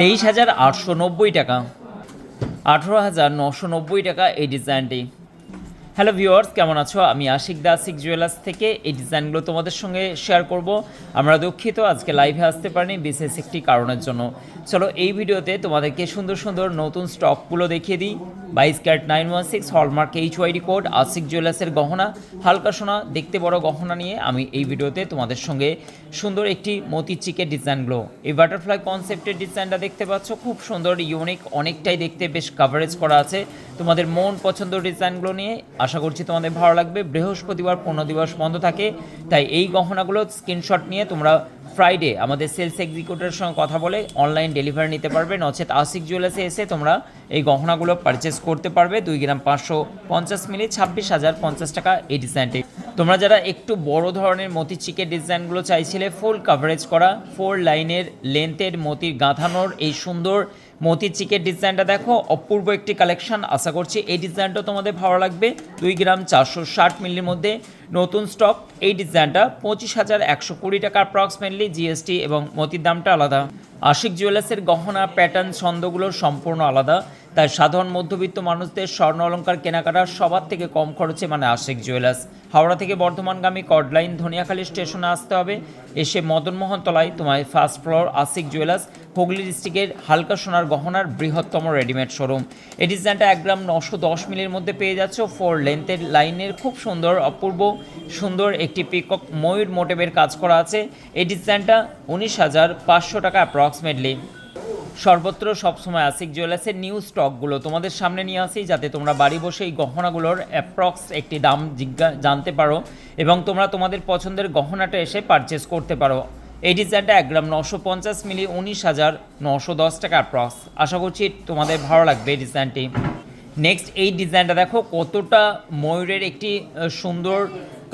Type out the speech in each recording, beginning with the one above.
তেইশ হাজার আটশো নব্বই টাকা। আঠেরো হাজার নশো নব্বই টাকা এই ডিজাইনটি। হ্যালো ভিউয়ার্স কেমন আছো? আমি আশিক দা আশিক জুয়েলার্স থেকে এই ডিজাইনগুলো তোমাদের সঙ্গে শেয়ার করব। আমরা দুঃখিত, আজকে লাইভে আসতে পারিনি, বিশেষ একটি কারণের জন্য। চলো এই ভিডিওতে তোমাদেরকে সুন্দর সুন্দর নতুন স্টকগুলো দেখিয়ে দিই। বাইশ carat nine one six, hallmark H YD code, Ashiq জুয়েলার্সের গহনা। হালকা সোনা, দেখতে বড় গহনা নিয়ে আমি এই ভিডিওতে তোমাদের সঙ্গে সুন্দর একটি মতি চিকের ডিজাইনগুলো এই বাটারফ্লাই কনসেপ্টের ডিজাইনটা দেখতে পাচ্ছ, খুব সুন্দর ইউনিক অনেকটাই দেখতে বেশ কাভারেজ করা আছে। তোমাদের মন পছন্দ ডিজাইনগুলো নিয়ে আশা করছি তোমাদের ভালো লাগবে। বৃহস্পতিবার পনেরো দিবস বন্ধ থাকে, তাই এই গহনাগুলো স্ক্রিনশট নিয়ে তোমরা ফ্রাইডে আমাদের সেলস এক্সিকিউটিভের সঙ্গে কথা বলে অনলাইন ডেলিভারি নিতে পারবে। নচেত আশিক জুয়েলার্সে এসে তোমরা এই গহনাগুলো পারচেস করতে পারবে। দুই গ্রাম পাঁচশো পঞ্চাশ মিলি, ছাব্বিশ হাজার পঞ্চাশ টাকা এই ডিজাইনটি তোমরা যারা একটু বড় ধরনের মতি চিকের ডিজাইনগুলো চাইছিলে ফুল কাভারেজ করা ফোর লাইনের লেন্থের মতির গাঁথানোর এই সুন্দর মতি চিকের ডিজাইনটা দেখো, অপূর্ব একটি কালেকশন আশা করছি এই ডিজাইনটা তোমাদের ভালো লাগবে। দুই গ্রাম চারশো ষাট মিলির মধ্যে নতুন স্টক এই ডিজাইনটা পঁচিশ হাজার একশো কুড়ি টাকা অ্যাপ্রক্সিমেটলি জিএসটি এবং মতির দামটা আলাদা। আশিক জুয়েলার্সের গহনা প্যাটার্ন ছন্দগুলো সম্পূর্ণ আলাদা। তাই সাধারণ মধ্যবিত্ত মানুষদের স্বর্ণ অলঙ্কার কেনাকাটা সবার থেকে কম খরচে মানে আশিক জুয়েলার্স। হাওড়া থেকে বর্ধমানগামী কডলাইন ধনিয়াখালী স্টেশনে আসতে হবে। এসে মদনমোহন তলায় তোমায় first floor Ashik jewellers, Hooghly ডিস্ট্রিক্টের হালকা সোনার গহনার বৃহত্তম রেডিমেড শোরুম এই ডিজাইনটা এক গ্রাম নশো দশ মিলির মধ্যে পেয়ে যাচ্ছ। ফোর লেন্থের লাইনের খুব সুন্দর, অপূর্ব, সুন্দর একটি পিকক ময়ূর মোটিভের কাজ করা আছে। এই ডিজাইনটা উনিশ হাজার পাঁচশো টাকা অ্যাপ্রক্সিমেটলি সর্বত্র সবসময় আসিক জুয়েলার্সের নিউ স্টকগুলো তোমাদের সামনে নিয়ে আসি, যাতে তোমরা বাড়ি বসে এই গহনাগুলোর অ্যাপ্রক্স একটি দাম জিজ্ঞা, জানতে পারো এবং তোমরা তোমাদের পছন্দের গহনাটা এসে পারচেস করতে পারো। এই ডিজাইনটা এক গ্রাম নশো পঞ্চাশ মিলি উনিশ হাজার নশো দশ টাকা অ্যাপ্রক্স আশা করছি তোমাদের ভালো লাগবে এই ডিজাইনটি নেক্সট এই ডিজাইনটা দেখো, কতটা ময়ূরের একটি সুন্দর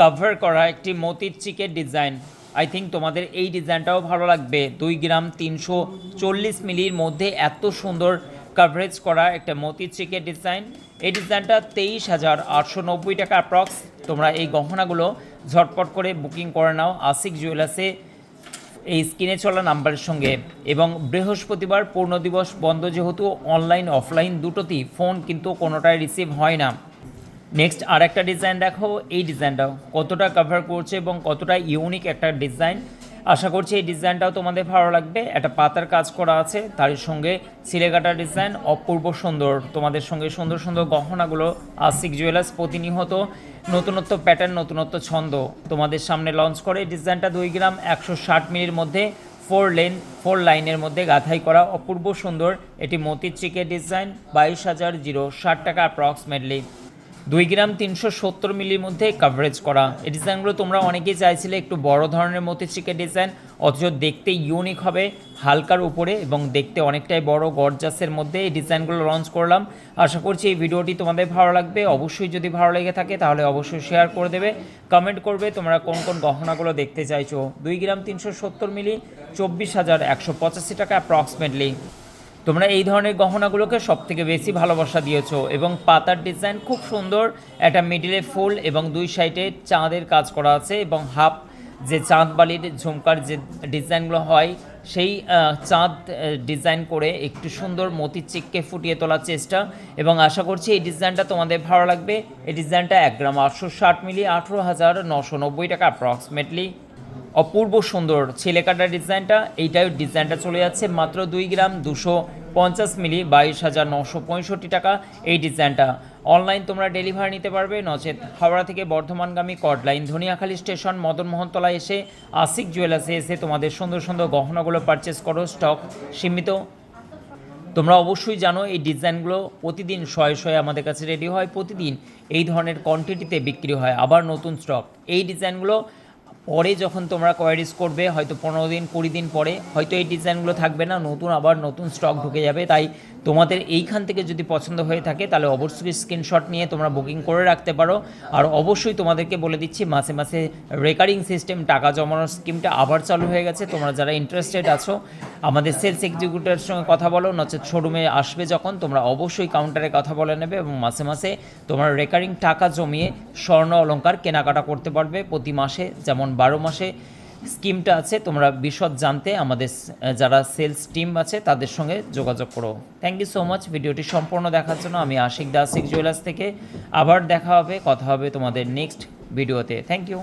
কভার করা একটি মতির চিকের ডিজাইন আই থিঙ্ক তোমাদের এই ডিজাইনটাও ভালো লাগবে। দুই গ্রাম তিনশো চল্লিশ মিলির মধ্যে এত সুন্দর কাভারেজ করা একটা মতির চিকের ডিজাইন এই ডিজাইনটা তেইশ হাজার আটশো নব্বই টাকা অ্যাপ্রক্স তোমরা এই গহনাগুলো ঝটপট করে বুকিং করে নাও। আশিক জুয়েলার্সে এই স্ক্রিনে চলা নাম্বারের সঙ্গে। এবং বৃহস্পতিবার পূর্ণ দিবস বন্ধ যেহেতু অনলাইন অফলাইন দুটোতেই ফোন কিন্তু কোনোটাই রিসিভ হয় না। নেক্সট আর একটা ডিজাইন দেখো। এই ডিজাইনটাও কতটা কভার করছে এবং কতটা ইউনিক একটা ডিজাইন আশা করছি এই ডিজাইনটাও তোমাদের ভালো লাগবে। একটা পাতার কাজ করা আছে, তার সঙ্গে সিলেকাটা ডিজাইন অপূর্ব সুন্দর। তোমাদের সঙ্গে সুন্দর সুন্দর গহনাগুলো, আশিক জুয়েলার্স প্রতিনিয়ত নতুনত্ব প্যাটার্ন নতুনত্ব ছন্দ তোমাদের সামনে লঞ্চ করে। এই ডিজাইনটা দুই গ্রাম একশো ষাট মিলির মধ্যে ফোর লেন ফোর লাইনের মধ্যে গাঁথাই করা অপূর্ব সুন্দর। এটি মতির চিকের ডিজাইন বাইশ হাজার জিরো ষাট টাকা অ্যাপ্রক্সিমেটলি দুই গ্রাম তিনশো সত্তর মিলির মধ্যে কাভারেজ করা। এই ডিজাইনগুলো তোমরা অনেকেই চাইছিলে একটু বড় ধরনের মতি ডিজাইন অথচ দেখতে ইউনিক হবে হালকার উপরে এবং দেখতে অনেকটাই বড় গরজাসের মধ্যে এই ডিজাইনগুলো লঞ্চ করলাম। আশা করছি এই ভিডিওটি তোমাদের ভালো লাগবে। অবশ্যই যদি ভালো লেগে থাকে তাহলে অবশ্যই শেয়ার করে দেবে। কমেন্ট করবে তোমরা কোন কোন গহনাগুলো দেখতে চাইছো। দুই গ্রাম তিনশো সত্তর মিলি চব্বিশ হাজার একশো পঁচাশি টাকা অ্যাপ্রক্সিমেটলি তোমরা এই ধরনের গহনাগুলোকে সব থেকে বেশি ভালোবাসা দিয়েছ এবং পাতার ডিজাইন খুব সুন্দর, একটা মিডিলে ফুল এবং দুই সাইডে চাঁদের কাজ করা আছে এবং হাফ যে চাঁদ বালির ঝুমকার যে ডিজাইনগুলো হয়, সেই চাঁদ ডিজাইন করে একটু সুন্দর মতির চিককে ফুটিয়ে তোলার চেষ্টা এবং আশা করছি এই ডিজাইনটা তোমাদের ভালো লাগবে। এই ডিজাইনটা এক গ্রাম আটশো ষাট মিলি আঠেরো হাজার নশো নব্বই টাকা অ্যাপ্রক্সিমেটলি অপূর্ব সুন্দর ছেলেকাটা ডিজাইনটা এইটাই ডিজাইনটা চলে যাচ্ছে মাত্র দুই গ্রাম দুশো পঞ্চাশ মিলি, বাইশ হাজার নশো পঁয়ষট্টি টাকা এই ডিজাইনটা। অনলাইন তোমরা ডেলিভারি নিতে পারবে, নচেত হাওড়া থেকে বর্ধমানগামী chord line Dhaniakhali station, Madan Madanmohantala এসে আশিক জুয়েলার্সে এসে তোমাদের সুন্দর সুন্দর গহনাগুলো পারচেস করো স্টক সীমিত। তোমরা অবশ্যই জানো এই ডিজাইনগুলো প্রতিদিন শয়ে শয়ে আমাদের কাছে রেডি হয়, প্রতিদিন এই ধরনের কোয়ান্টিটিতে বিক্রি হয়, আবার নতুন স্টক এই ডিজাইনগুলো পরে যখন তোমরা কোয়ারিজ করবে, হয়তো পনেরো দিন, কুড়ি দিন পরে, হয়তো এই ডিজাইনগুলো থাকবে না, নতুন আবার নতুন স্টক ঢুকে যাবে। তাই তোমাদের এইখান থেকে যদি পছন্দ হয়ে থাকে, তাহলে অবশ্যই স্ক্রিনশট নিয়ে তোমরা বুকিং করে রাখতে পারো। আর অবশ্যই তোমাদেরকে বলে দিচ্ছি, মাসে মাসে রেকারিং সিস্টেম টাকা জমানোর স্কিমটা আবার চালু হয়ে গেছে। তোমরা যারা ইন্টারেস্টেড আছো, আমাদের সেলস এক্সিকিউটিভের সঙ্গে কথা বলো, নচেত শোরুমে আসবে যখন, তোমরা অবশ্যই কাউন্টারে কথা বলে নেবে এবং মাসে মাসে তোমরা রেকারিং টাকা জমিয়ে স্বর্ণ অলংকার কেনাকাটা করতে পারবে প্রতি মাসে, যেমন বারো মাসে স্কিমটা আছে, তোমরা বিশদ জানতে আমাদের যারা সেলস টিম আছে তাদের সঙ্গে যোগাযোগ করো। থ্যাংক ইউ সো মাচ ভিডিওটি সম্পূর্ণ দেখার জন্য আমি আশিক দা জুয়েলার্স থেকে আবার দেখা হবে, কথা হবে তোমাদের নেক্সট ভিডিওতে। Thank you